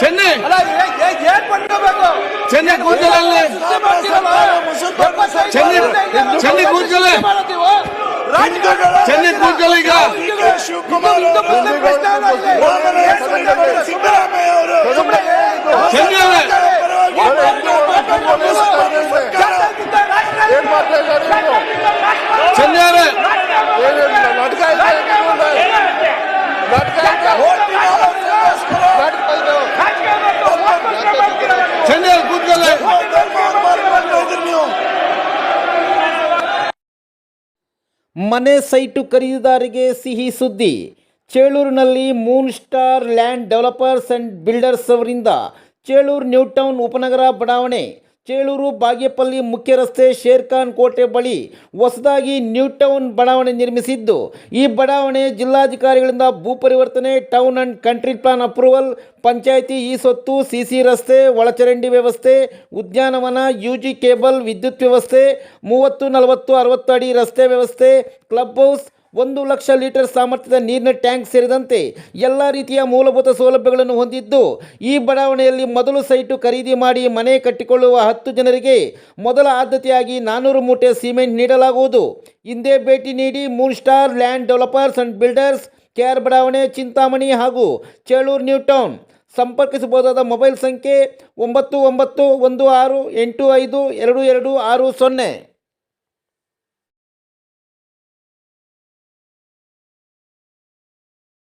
ಚೆನ್ನೈ. ಕೂದಲಲ್ಲಿ ಚೆನ್ನೈ ಚೆನ್ನೈ ಕೂದಲೇ ಚೆನ್ನೈ ಕೂದಲು ಈಗ ಚೆನ್ನೈ ಏನ್? ಚೆನ್ನೈ ನಾಟಕ. ನಾಟಕ ಇದೆ. ಚೆನ್ನೈ ಅವ್ರ ಕೂದಲೇ ನೀವು ಮನೆ ಸೈಟು ಖರೀದಿದಾರಿಗೆ ಸಿಹಿ ಸುದ್ದಿ. ಚೇಳೂರಿನಲ್ಲಿ moon star land developers and builders ಅವರಿಂದ ಚೇಳೂರು ನ್ಯೂ ಟೌನ್ ಉಪನಗರ ಬಡಾವಣೆ ಚೇಳೂರು ಬಾಗೇಪಲ್ಲಿ ಮುಖ್ಯ ರಸ್ತೆ ಶೇರ್ಖಾನ್ ಕೋಟೆ ಬಳಿ ಹೊಸದಾಗಿ ನ್ಯೂ ಟೌನ್ ಬಡಾವಣೆ ನಿರ್ಮಿಸಿದ್ದು. ಈ ಬಡಾವಣೆ ಜಿಲ್ಲಾಧಿಕಾರಿಗಳಿಂದ ಭೂ ಪರಿವರ್ತನೆ, town and country plan approval, panchayat ಈ ಸೊತ್ತು ಸಿಸಿ ರಸ್ತೆ, ಒಳಚರಂಡಿ ವ್ಯವಸ್ಥೆ, ಉದ್ಯಾನವನ, ಯು ಕೇಬಲ್, ವಿದ್ಯುತ್ ವ್ಯವಸ್ಥೆ, ಮೂವತ್ತು, ನಲವತ್ತು, ಅರವತ್ತು ಅಡಿ ರಸ್ತೆ ವ್ಯವಸ್ಥೆ, ಕ್ಲಬ್ ಹೌಸ್ ಒಂದು ಲಕ್ಷ ಲೀಟರ್ ಸಾಮರ್ಥ್ಯದ ನೀರಿನ ಟ್ಯಾಂಕ್ ಸೇರಿದಂತೆ ಎಲ್ಲ ರೀತಿಯ ಮೂಲಭೂತ ಸೌಲಭ್ಯಗಳನ್ನು ಹೊಂದಿದ್ದು, ಈ ಬಡಾವಣೆಯಲ್ಲಿ ಮೊದಲು ಸೈಟು ಖರೀದಿ ಮಾಡಿ ಮನೆ ಕಟ್ಟಿಕೊಳ್ಳುವ ಹತ್ತು ಜನರಿಗೆ ಮೊದಲ ಆದ್ಯತೆಯಾಗಿ ನಾನ್ನೂರು ಮೂಟೆ ಸಿಮೆಂಟ್ ನೀಡಲಾಗುವುದು. ಹಿಂದೆ ಭೇಟಿ ನೀಡಿ moon star land developers and builders KR ಬಡಾವಣೆ ಚಿಂತಾಮಣಿ ಹಾಗೂ ಚೇಳೂರು ನ್ಯೂ ಟೌನ್. ಸಂಪರ್ಕಿಸಬಹುದಾದ ಮೊಬೈಲ್ ಸಂಖ್ಯೆ ಒಂಬತ್ತು ಒಂಬತ್ತು ಒಂದು ಆರು ಎಂಟು ಐದು ಎರಡು ಎರಡು ಆರು ಸೊನ್ನೆ.